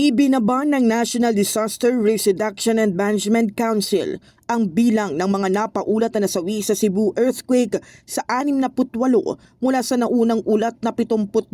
Ibinaba ng National Disaster Risk Reduction and Management Council ang bilang ng mga napaulat na nasawi sa Cebu earthquake sa 68 mula sa naunang ulat na 72.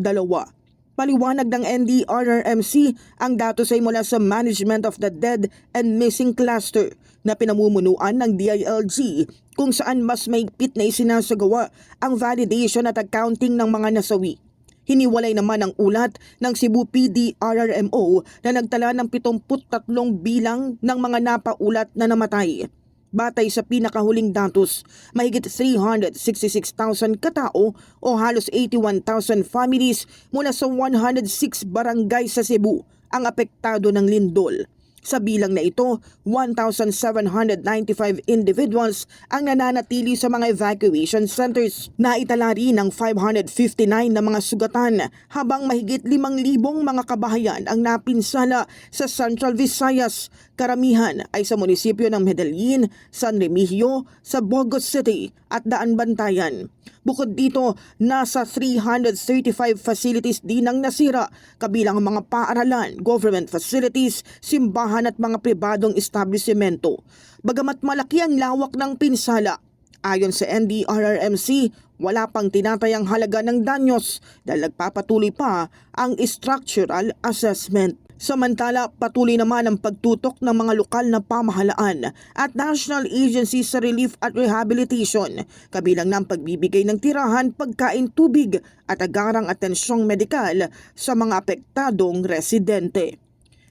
Paliwanag ng NDRRMC ang datos ay mula sa Management of the Dead and Missing Cluster na pinamumunuan ng DILG kung saan mas maigpit na isinasagawa ang validation at accounting ng mga nasawi. Hiniwalay naman ang ulat ng Cebu PD RRMO na nagtala ng 73 bilang ng mga napaulat na namatay. Batay sa pinakahuling datos, mahigit 366,000 katao o halos 81,000 families mula sa 106 barangay sa Cebu ang apektado ng lindol. Sa bilang na ito, 1,795 individuals ang nananatili sa mga evacuation centers. Naitala rin ng 559 na mga sugatan habang mahigit 5,000 mga kabahayan ang napinsala sa Central Visayas. Karamihan ay sa munisipyo ng Medellin, San Remigio, sa Bogos City at Daan Bantayan. Bukod dito, nasa 335 facilities din ang nasira, kabilang ang mga paaralan, government facilities, simbahan at mga pribadong establishmento. Bagamat malaki ang lawak ng pinsala, ayon sa NDRRMC, wala pang tinatayang halaga ng danyos dahil nagpapatuloy pa ang structural assessment. Samantala, patuloy naman ang pagtutok ng mga lokal na pamahalaan at national agencies sa relief at rehabilitation, kabilang ng pagbibigay ng tirahan, pagkain, tubig at agarang atensyong medikal sa mga apektadong residente.